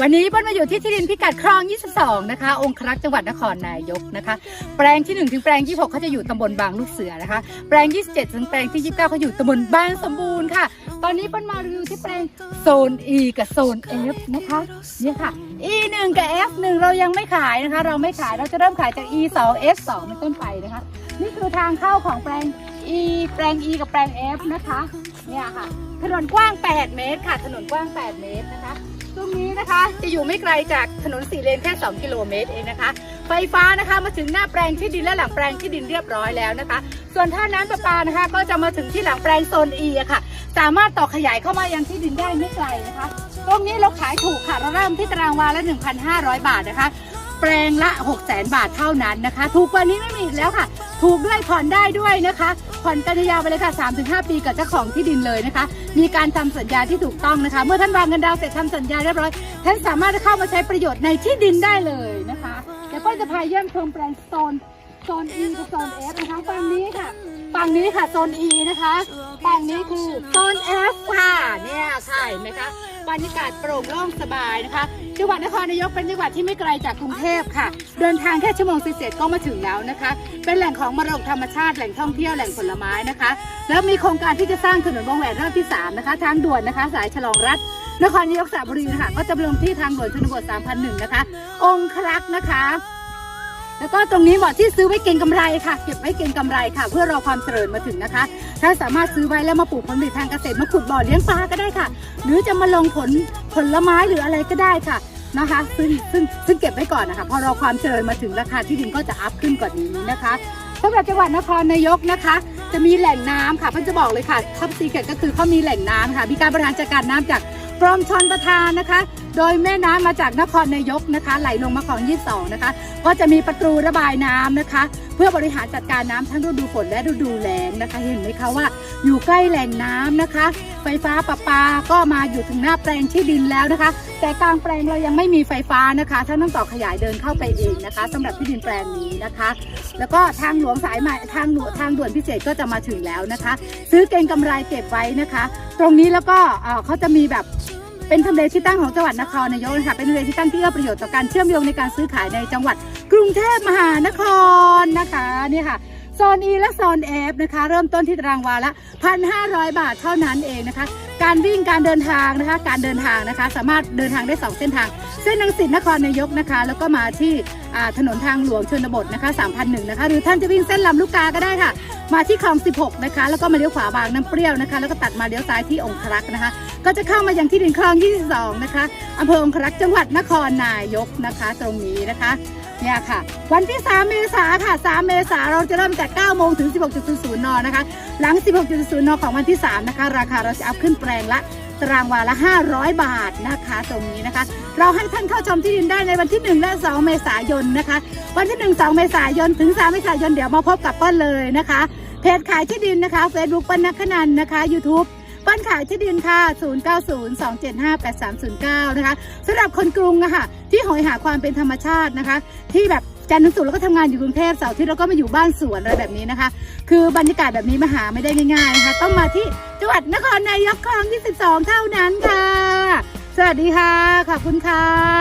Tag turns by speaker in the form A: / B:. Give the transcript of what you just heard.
A: วันนี้เปิ้ลมาอยู่ที่ที่ดินพิกัดคลอง 22 นะคะ องครักษ์จังหวัดนครนายกนะคะ แปลงที่ 1 ถึงแปลง 26เขาจะอยู่ตำบลบางลูกเสือนะคะ แปลง 27 ถึงแปลงที่ 29เขาอยู่ตำบลบานสมบูรณ์ค่ะ ตอนนี้เปิ้ลมารีวิวที่แปลงโซน E กับโซน F นะคะเนี่ยค่ะ E 1 กับ F 1 เรายังไม่ขายนะคะ เราไม่ขายเราจะเริ่มขายจาก E 2 F 2 เป็นต้นไปนะคะ นี่คือทางเข้าของแปลง E แปลง E กับแปลง F นะคะ เนี่ยค่ะ ถนนกว้าง 8 เมตรค่ะ ถนนกว้าง 8 เมตรนะคะ ตรงนี้นะคะจะอยู่ไม่ไกลจากถนนสี่เลนแค่ 2 กิโลเมตรเองนะคะ ไฟฟ้านะคะมาถึงหน้าแปลงที่ดินและหลังแปลงที่ดินเรียบร้อยแล้วนะคะ ส่วนท่าน้ำประปานะคะ ก็จะมาถึงที่หลังแปลงโซน E อะค่ะ สามารถต่อขยายเข้ามายังที่ดินได้ไม่ไกลนะคะ ตรงนี้เราขายถูกค่ะเราเริ่มที่ตารางวาละ 1,500 บาทนะคะ แปลงละ 600,000 บาทเท่านั้นนะคะ ถูกกว่านี้ไม่มีแล้วค่ะ ถูกด้วยผ่อนได้ด้วยนะคะ ผ่อนกันยาวไปเลยค่ะ 3-5 ปีกับเจ้าของที่ดินเลยนะคะ มีการทำสัญญาที่ถูกต้องนะคะ เมื่อท่านวางเงินดาวน์เสร็จทำสัญญาเรียบร้อย ท่านสามารถเข้ามาใช้ประโยชน์ในที่ดินได้เลยนะคะเดี๋ยวก็จะพาเยี่ยมชมแปลงโซนโซน E กับโซน F นะคะฝั่งนี้ค่ะฝั่งนี้ค่ะโซน E นะคะ นี้คือโซน F ค่ะเนี่ยค่ะเห็นไหมคะบรรยากาศโปร่งโล่งสบายนะคะจังหวัดนครนายกเป็นจังหวัดที่ไม่ไกลจากกรุงเทพค่ะ เดินทางแค่ชั่วโมงเศษก็มาถึงแล้วนะคะ เป็นแหล่งของมรดกธรรมชาติแหล่งท่องเที่ยวแหล่งผลไม้นะคะ แล้วมีโครงการที่จะสร้างถนนวงแหวนรอบที่ 3 นะคะ ทางด่วนนะคะ สายฉลองรัฐนครนายกสระบุรีนะคะก็จะไปลงที่ทางด่วนชนบท 3001 นะคะ องครักษ์นะคะ แล้วก็ตรงนี้เหมาะที่ซื้อไว้เก็งกำไรค่ะ เก็บไว้เก็งกำไรค่ะ เพื่อรอความเจริญมาถึงนะคะ ถ้าสามารถซื้อไว้แล้วมาปลูกผลผลิตทางเกษตรมาขุดบ่อเลี้ยงปลาก็ได้ค่ะ หรือจะมาลงผลผลไม้หรืออะไรก็ได้ค่ะนะคะ ซึ่งซึ่งซึ่งเก็บไว้ก่อนนะคะ พอรอความเจริญมาถึงราคาที่ดินก็จะอัพขึ้นกว่านี้นะคะสำหรับจังหวัดนครนายกนะคะ จะมีแหล่งน้ำค่ะเพิ่นจะบอกเลยค่ะท็อปซีเกตก็คือเขามีแหล่งน้ำค่ะ มีการบริหารจัดการน้ำจากกรมชนประทานนะคะ โดยแม่น้ำมาจากนครนายกนะคะ ไหลลงมาของ22นะคะ ก็จะมีประตูระบายน้ำนะคะ เพื่อบริหารจัดการน้ำทั้งฤดูฝนและฤดูแล้งนะคะ เห็นไหมคะว่า อยู่ใกล้แหล่งน้ำนะคะ ไฟฟ้าประปาก็มาอยู่ถึงหน้าแปลงที่ดินแล้วนะคะ แต่กลางแปลงเรายังไม่มีไฟฟ้านะคะท่านต้องต่อขยายเดินเข้าไปเองนะคะสำหรับที่ดินแปลงนี้นะคะ แล้วก็ทางหลวงสายใหม่ทางหลวงทางด่วนพิเศษก็จะมาถึงแล้วนะคะ ซื้อเก็งกำไรเก็บไว้นะคะ ตรงนี้แล้วก็เขาจะมีแบบ เป็นทำเลที่ตั้งของจังหวัดนครนายกนะคะเป็นทำเลที่ตั้งที่เอื้อประโยชน์ต่อการเชื่อมโยงในการซื้อขายในจังหวัดกรุงเทพมหานครนะคะนี่ค่ะ โซน E และโซน F นะคะ เริ่มต้นที่ตารางวาละ 1,500 บาทเท่านั้นเองนะคะ การวิ่งการเดินทางนะคะ การเดินทางนะคะ สามารถเดินทางได้ 2 เส้นทาง เส้นนังสิตนครนายกนะคะ แล้วก็มาที่ถนนทางหลวงชนบทนะคะ3,001นะคะ หรือท่านจะวิ่งเส้นลำลูกกาก็ได้ค่ะ มาที่คลอง 16 นะคะ แล้วก็มาเลี้ยวขวาบางน้ำเปรี้ยวนะคะ แล้วก็ตัดมาเลี้ยวซ้ายที่องครักษ์นะคะ ก็จะเข้ามายังที่ดินคลอง 22 นะคะอำเภอองครักษ์จังหวัดนครนายกนะคะ ตรงนี้นะคะ เนี่ยค่ะ วันที่ 3 เมษาค่ะ 3 เมษาเราจะเริ่มจาก9โมงถึง 16.00 น นะคะ หลัง 16.00 น ของวันที่ 3 นะคะ ราคาเราจะอัพขึ้นแปลงละตารางวาละ 500 บาทนะคะ ตรงนี้นะคะ เราให้ท่านเข้าชมที่ดินได้ในวันที่ 1 และ 2 เมษายนนะคะ วันที่ 1 2 เมษายนถึง 3 เมษายนเดี๋ยวมาพบกับเปิ้ลเลยนะคะเพจขายที่ดินนะคะ Facebook เปิ้ลนักขนันนะคะ YouTube เปิ้ลขายที่ดินค่ะ 0902758309 นะคะสำหรับคนกรุงอะค่ะที่หอยหาความเป็นธรรมชาตินะคะ ที่แบบ จันทร์ถึงศุกร์แล้วก็ทำงานอยู่กรุงเทพเสาร์อาที่เราก็มาอยู่บ้านสวนอะไรแบบนี้นะคะ คือบรรยากาศแบบนี้มาหาไม่ได้ง่ายๆนะคะ ต้องมาที่จังหวัดนครนายกคลองที่12เท่านั้นค่ะ สวัสดีค่ะ ขอบคุณค่ะ